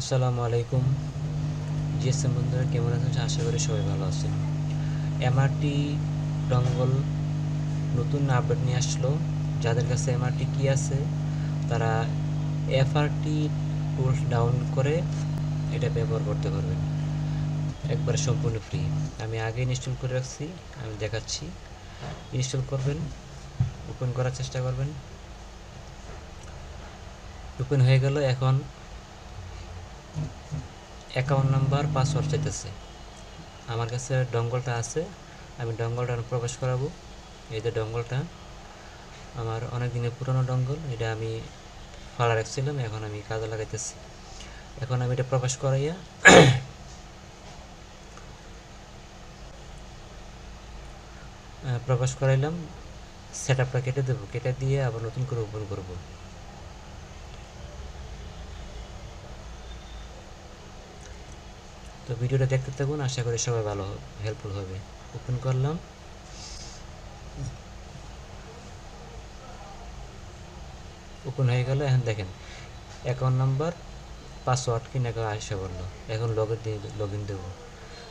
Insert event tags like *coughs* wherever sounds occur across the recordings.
আসসালামু আলাইকুম। জিএসএম বন্ধুরা, কেমন আছেন? আশা করি সবাই ভালো আছেন। এমআরটি ডঙ্গল নতুন আপডেট নিয়ে আসলো। যাদের কাছে এমআরটি কি আছে, তারা এফআরটি টুল ডাউন করে এটা ব্যবহার করতে পারবেন। একবারে সম্পূর্ণ ফ্রি। আমি আগে ইনস্টল করে রাখছি, আমি দেখাচ্ছি। ইনস্টল করবেন, ওপেন করার চেষ্টা করবেন। ওপেন হয়ে গেল এখন অ্যাকাউন্ট নাম্বার, পাসওয়ার্ড চাইতেছে। আমার কাছে ডঙ্গলটা আছে, আমি ডঙ্গলটা প্রবেশ করাবো। এই যে ডঙ্গলটা, আমার অনেক দিনের পুরনো ডঙ্গল, এটা আমি ফালা রাখছিলাম, এখন আমি কাজে লাগাইতেছি। এখন আমি এটা প্রবেশ করাইয়া *coughs* প্রবেশ করাইলাম সেট আপটা কেটে দেবো, কেটে দিয়ে আবার নতুন করে ওপেন করব। তো ভিডিওটা দেখতে থাকুন, আশা করি সবাই ভালো হেল্পফুল হবে। ওপেন করলাম। ওপেন হয়ে গেল, এখন দেখেন অ্যাকাউন্ট নাম্বার পাসওয়ার্ড কিনে আসে বলল। এখন লগ ইন লগ ইন দেবো।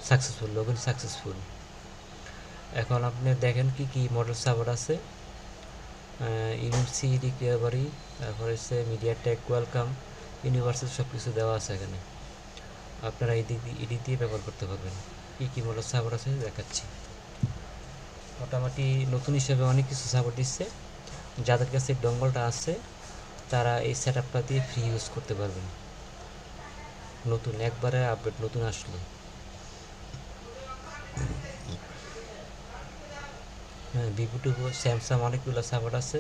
সাকসেসফুল লগ ইন সাকসেসফুল এখন আপনি দেখেন কি কি মডেল সাপোর্ট আছে। ইউনিসি রিকভারি তারপর হচ্ছে মিডিয়া টেক ওয়েলকাম ইউনিভার্সাল সব কিছু দেওয়া আছে এখানে। আপনারা এই দিক দিয়ে এদিক দিয়ে ব্যবহার করতে পারবেন। কী কী মডেল সাপোর্ট আছে দেখাচ্ছি। মোটামুটি নতুন হিসেবে অনেক কিছু সাপোর্ট দিচ্ছে। যাদের কাছে ডঙ্গলটা আছে, তারা এই সেট আপটা দিয়ে ফ্রি ইউজ করতে পারবেন। নতুন, একবারে আপডেট নতুন আসলো। হ্যাঁ ভিভো টিভো স্যামসাং অনেকগুলো সাপোর্ট আছে।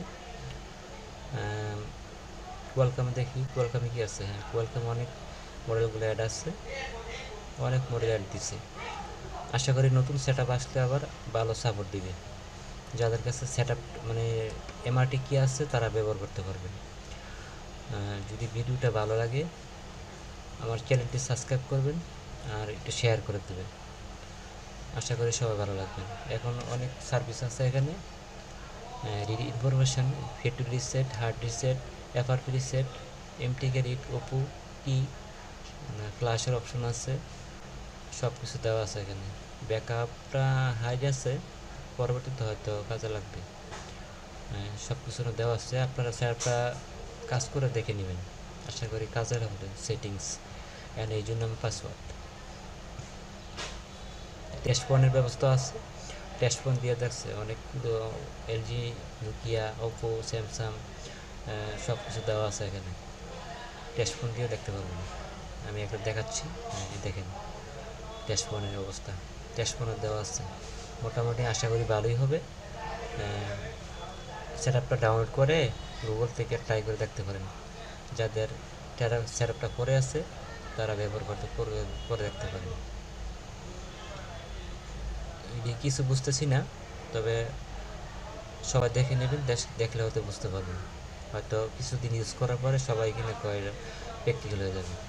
কোয়ালকামে দেখি। কোয়ালকামে কি আছে? হ্যাঁ কোয়ালকামে অনেক মডেলগুলো অ্যাড আসছে অনেক মডেল অ্যাড দিছে। আশা করি নতুন সেট আসলে আবার ভালো সাপোর্ট দিবে। যাদের কাছে সেট মানে এমআরটি কি আছে, তারা ব্যবহার করতে পারবেন। যদি ভিডিওটা ভালো লাগে, আমার চ্যানেলটি সাবস্ক্রাইব করবেন আর একটু শেয়ার করে দেবেন। আশা করি সবাই ভালো লাগবে এখন অনেক সার্ভিস আছে এখানে। Information ফেটু reset hard reset FRP reset MTK writ Oppo টি ফ্ল্যাশের অপশন আছে সব কিছু দেওয়া আছে এখানে। ব্যাকআপটা হাইড আছে, পরবর্তীতে হয়তো কাজে লাগবে। সব কিছু দেওয়া আছে। আপনারা স্যারটা কাজ করে দেখে নেবেন। আশা করি কাজের হবে, সেটিংস অ্যান্ড এই জন্য আমি পাসওয়ার্ড। টেস্ট ফোনের ব্যবস্থা আছে। টেস্ট ফোন দিয়ে দেখছে, অনেক এলজি, নোকিয়া, ওপো, স্যামসাং সব কিছু দেওয়া আছে এখানে। টেস্ট ফোন দিয়েও দেখতে পারবেন। আমি একটা দেখাচ্ছি। হ্যাঁ, দেখেন টেস্ট ফোনের অবস্থা। টেস্ট ফোনের দেওয়া আছে। মোটামুটি আশা করি ভালোই হবে। সেট আপটা ডাউনলোড করে গুগল থেকে ট্রাই করে দেখতে পারেন। যাদের আপটা করে আছে তারা ব্যবহার করতে করে- দেখতে পারেন। এটি কিছু বুঝতেছি না তবে সবাই দেখে নেবেন দেখলে হয়তো বুঝতে পারবেন। হয়তো কিছুদিন ইউজ করার পরে সবাই কিনে কয় প্র্যাকটিক্যাল হয়ে যাবে।